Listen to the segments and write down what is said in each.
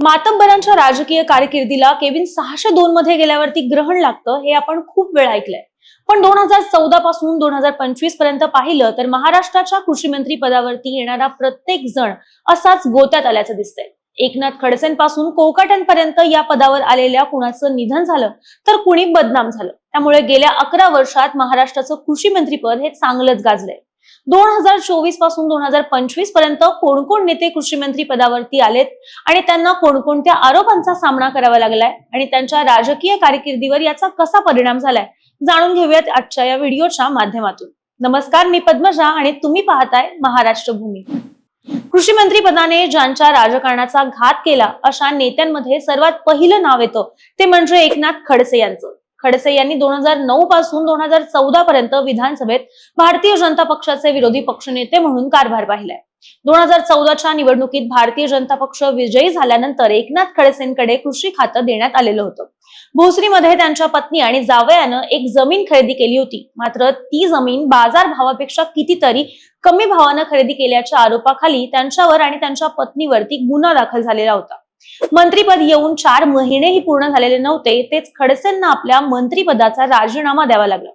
मातब्बरांच्या राजकीय कारकिर्दीला केविन सहाशे दोन मध्ये गेल्यावरती ग्रहण लागतं हे आपण खूप वेळा ऐकलंय. पण दोन हजार चौदा पासून दोन हजार पंचवीसपर्यंत पाहिलं तर महाराष्ट्राच्या कृषी मंत्री पदावरती येणारा प्रत्येक जण असाच गोत्यात आल्याचं दिसतंय. एकनाथ खडसेंपासून कोकाट्यांपर्यंत या पदावर आलेल्या कुणाचं निधन झालं तर कुणी बदनाम झालं. त्यामुळे गेल्या अकरा वर्षात महाराष्ट्राचं कृषी मंत्रीपद हे चांगलंच गाजलंय. दोन हजार चोवीसपासून दोन हजार पंचवीसपर्यंत कोणकोण नेते कृषी मंत्री पदावरती आलेत? आणि त्यांना कोणकोणत्या आरोपांचा सामना करावा लागलाय? आणि त्यांच्या राजकीय कारकिर्दीवर याचा कसा परिणाम झालाय? जाणून घेऊयात आजच्या या व्हिडिओच्या माध्यमातून. नमस्कार मी पद्मजा आणि तुम्ही पाहताय महाराष्ट्र भूमी कृषी मंत्री पदाने ज्यांच्या राजकारणाचा घात केला अशा नेत्यांमध्ये सर्वात पहिलं नाव येतं. ते म्हणजे एकनाथ खडसे यांचं. खडसे यांनी दोन हजार नऊ पासून दोन हजार चौदा पर्यंत विधानसभेत भारतीय जनता पक्षाचे विरोधी पक्षनेते म्हणून कारभार पाहिलाय. दोन हजार चौदाच्या निवडणुकीत भारतीय जनता पक्ष विजयी झाल्यानंतर एकनाथ खडसेंकडे कृषी खातं देण्यात आलेलं होतं. भोसरीमध्ये त्यांच्या पत्नी आणि जावयानं एक जमीन खरेदी केली होती. मात्र ती जमीन बाजार भावापेक्षा कितीतरी कमी भावानं खरेदी केल्याच्या आरोपाखाली त्यांच्यावर आणि त्यांच्या पत्नीवरती गुन्हा दाखल झालेला होता. मंत्रीपद येऊन चार महिनेही पूर्ण झालेले नव्हते तेच खडसेंना आपल्या मंत्रीपदाचा राजीनामा द्यावा लागला.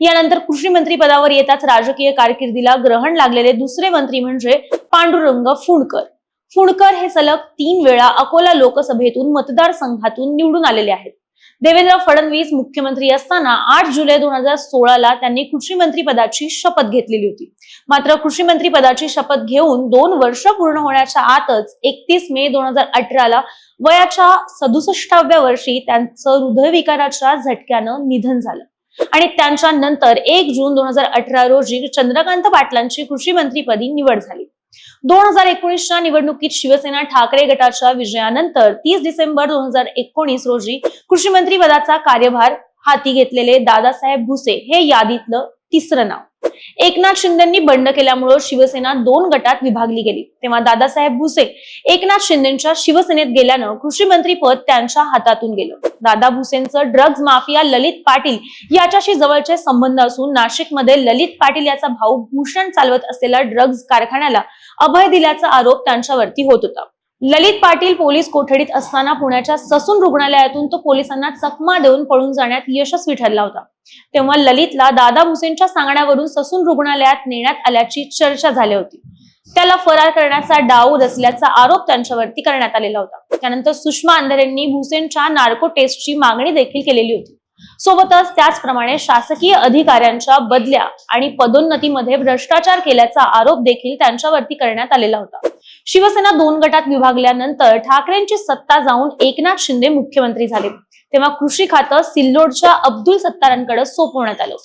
यानंतर कृषी मंत्री पदावर येताच राजकीय कारकिर्दीला ग्रहण लागलेले दुसरे मंत्री म्हणजे पांडुरंग फुंडकर. फुंडकर हे सलग तीन वेळा अकोला लोकसभेतून मतदारसंघातून निवडून आलेले आहेत. देवेंद्र फडणवीस मुख्यमंत्री असताना आठ जुलै दोन हजार सोळाला त्यांनी कृषी मंत्री पदाची शपथ घेतलेली होती. मात्र कृषी मंत्री पदाची शपथ घेऊन दोन वर्ष पूर्ण होण्याच्या आतच एकतीस मे दोन हजार अठराला वयाच्या सदुसष्टाव्या वर्षी त्यांचं हृदयविकाराच्या झटक्यानं निधन झालं. आणि त्यांच्या नंतर एक जून दोन हजार अठरा रोजी चंद्रकांत पाटलांची कृषी मंत्रीपदी निवड झाली. दोन हजार एकोणीसच्या निवडणुकीत शिवसेना ठाकरे गटाच्या विजयानंतर तीस डिसेंबर दोन हजार एकोणीस रोजी कृषी मंत्री पदाचा कार्यभार हाती घेतलेले दादासाहेब भुसे हे यादीतलं तिसरं नाव. एकनाथ शिंदेंनी बंड केल्यामुळं शिवसेना दोन गटात विभागली गेली. तेव्हा दादासाहेब भुसे एकनाथ शिंदेच्या शिवसेनेत गेल्यानं कृषी मंत्री पद त्यांच्या हातातून गेलं. दादा भुसेंचं ड्रग्ज माफिया ललित पाटील याच्याशी जवळचे संबंध असून नाशिकमध्ये ललित पाटील याचा भाऊ भूषण चालवत असलेल्या ड्रग्ज कारखान्याला अभय दिल्याचा आरोप त्यांच्यावरती होत होता. ललित पाटील पोलीस कोठडीत असताना पुण्याच्या ससून रुग्णालयातून तो पोलिसांना चकमा देऊन पळून जाण्यात यशस्वी ठरला होता. तेव्हा ललितला दादा भुसेंच्या सांगण्यावरून ससून रुग्णालयात नेण्यात आल्याची चर्चा झाली होती. त्याला फरार करण्याचा डाव रचल्याचा आरोप त्यांच्यावरती करण्यात आलेला होता. त्यानंतर सुषमा अंधारेंनी भुसेनच्या नार्को टेस्टची मागणी देखील केलेली होती. सोबतच त्याचप्रमाणे शासकीय अधिकाऱ्यांच्या बदल्या आणि पदोन्नतीमध्ये भ्रष्टाचार केल्याचा आरोप देखील त्यांच्यावरती करण्यात आलेला होता. शिवसेना दोन गटात विभागल्यानंतर ठाकरेंची सत्ता जाऊन एकनाथ शिंदे मुख्यमंत्री झाले. तेव्हा कृषी खातं सिल्लोडच्या अब्दुल सत्तारांकडे सोपवण्यात आलं.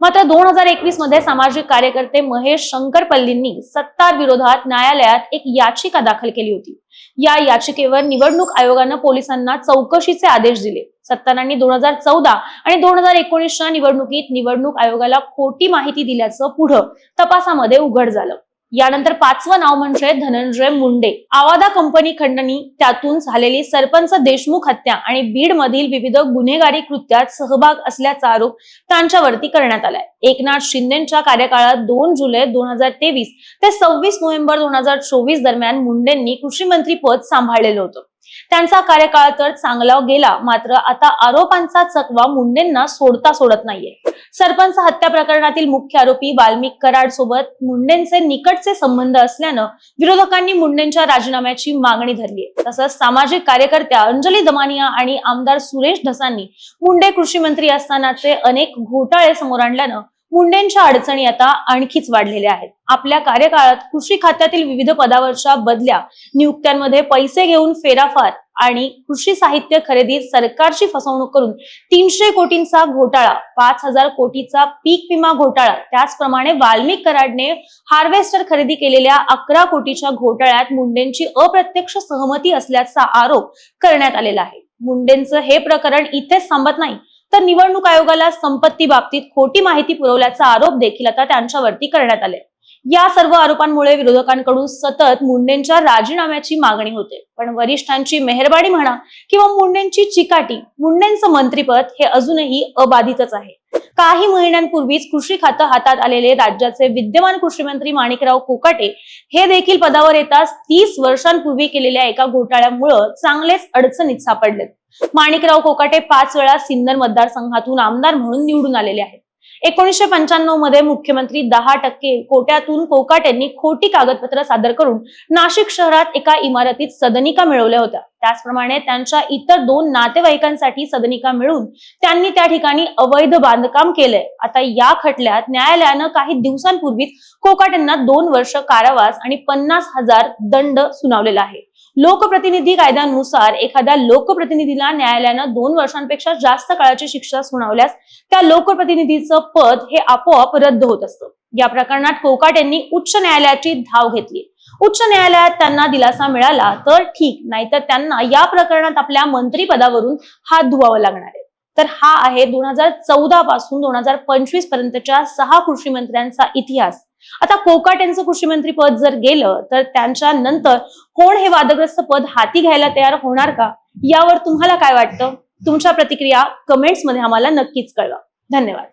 मात्र दोन हजार एकवीसमध्ये सामाजिक कार्यकर्ते महेश शंकरपल्लींनी सत्तार विरोधात न्यायालयात एक याचिका दाखल केली होती. या याचिकेवर निवडणूक आयोगानं पोलिसांना चौकशीचे आदेश दिले. सत्तारांनी दोन हजार चौदा आणि दोन हजार एकोणीसच्या निवडणुकीत निवडणूक आयोगाला खोटी माहिती दिल्याचं पुढं तपासामध्ये उघड झालं. यानंतर पाचवं नाव म्हणजे धनंजय मुंडे. आवादा कंपनी खंडणी त्यातून झालेली सरपंच देशमुख हत्या आणि बीड मधील विविध गुन्हेगारी कृत्यात सहभाग असल्याचा आरोप त्यांच्यावरती करण्यात आलाय. एकनाथ शिंदेच्या कार्यकाळात दोन जुलै दोन हजार तेवीस ते सव्वीस नोव्हेंबर दोन हजार चोवीस दरम्यान मुंडेंनी कृषी मंत्री पद सांभाळलेलं होतं. त्यांचा कार्यकाळ तर चांगला गेला मात्र आता आरोपांचा चकवा मुंडेंना सोडता सोडत नाहीये. सरपंच हत्या प्रकरणातील मुख्य आरोपी वाल्मिक कराड सोबत मुंडेंचे निकटचे संबंध असल्यानं विरोधकांनी मुंडेंच्या राजीनाम्याची मागणी धरली तसंच सामाजिक कार्यकर्त्या अंजली दमानिया आणि आमदार सुरेश ढसांनी मुंडे कृषी मंत्री असतानाचे अनेक घोटाळे समोर आणल्यानं मुंडेंच्या अडचणी आता आणखीच वाढलेल्या आहेत. आपल्या कार्यकाळात कृषी खात्यातील विविध पदावरच्या बदल्या नियुक्त्यांमध्ये पैसे घेऊन फेराफार आणि कृषी साहित्य खरेदीत सरकारची फसवणूक करून तीनशे कोटींचा घोटाळा पाच हजार कोटीचा पीक विमा घोटाळा त्याचप्रमाणे वाल्मिक कराडने हार्वेस्टर खरेदी केलेल्या अकरा कोटीच्या घोटाळ्यात मुंडेंची अप्रत्यक्ष सहमती असल्याचा आरोप करण्यात आलेला आहे. मुंडेंचं हे प्रकरण इथेच थांबत नाही. तर निवडणूक आयोगाला संपत्ती बाबतीत खोटी माहिती पुरवल्याचा आरोप देखील आता त्यांच्यावरती करण्यात आले या सर्व आरोपांमुळे विरोधकांकडून सतत मुंडेंच्या राजीनाम्याची मागणी होते. पण वरिष्ठांची मेहरबानी म्हणा किंवा मुंडेंची चिकाटी मुंडेंचं मंत्रीपद हे अजूनही अबाधितच आहे. काही महिन्यांपूर्वीच कृषी खातं हातात आलेले राज्याचे विद्यमान कृषी मंत्री माणिकराव कोकाटे हे देखील पदावर येताच तीस वर्षांपूर्वी केलेल्या एका घोटाळ्यामुळं चांगलेच अडचणीत सापडलेत. माणिकराव कोकाटे पाच वेळा सिन्नर मतदारसंघातून आमदार म्हणून निवडून आलेले आहेत. एकोणीसशे पंच्याण्णवमध्ये मुख्यमंत्री दहा टक्के कोट्यातून कोकाटेंनी खोटी कागदपत्र सादर करून नाशिक शहरात एका इमारतीत सदनिका मिळवल्या होत्या. त्याचप्रमाणे त्यांच्या इतर दोन नातेवाईकांसाठी सदनिका मिळून त्यांनी त्या ठिकाणी अवैध बांधकाम केलंय. आता या खटल्यात न्यायालयानं काही दिवसांपूर्वीच कोकाटेंना दोन वर्ष कारावास आणि पन्नास हजार दंड सुनावलेला आहे. लोकप्रतिनिधी कायद्यानुसार एखाद्या लोकप्रतिनिधीला न्यायालयानं दोन वर्षांपेक्षा जास्त काळाची शिक्षा सुनावल्यास त्या लोकप्रतिनिधीचं पद हे आपोआप रद्द होत असतं. या प्रकरणात कोकाट यांनी उच्च न्यायालयाची धाव घेतली. उच्च न्यायालयात त्यांना दिलासा मिळाला तर ठीक नाहीतर त्यांना या प्रकरणात आपल्या मंत्रीपदावरून हात धुवावा लागणार आहे. तर हा आहे दोन हजार चौदा पासून दोन हजार पंचवीस पर्यंतच्या सहा कृषी मंत्र्यांचा इतिहास. आता कोकाटेंचं कृषी मंत्री पद जर गेलं तर त्यांच्या नंतर कोण हे वादग्रस्त पद हाती घ्यायला तयार होणार का? यावर तुम्हाला काय वाटतं? तुमच्या प्रतिक्रिया कमेंट्समध्ये आम्हाला नक्कीच कळवा. धन्यवाद.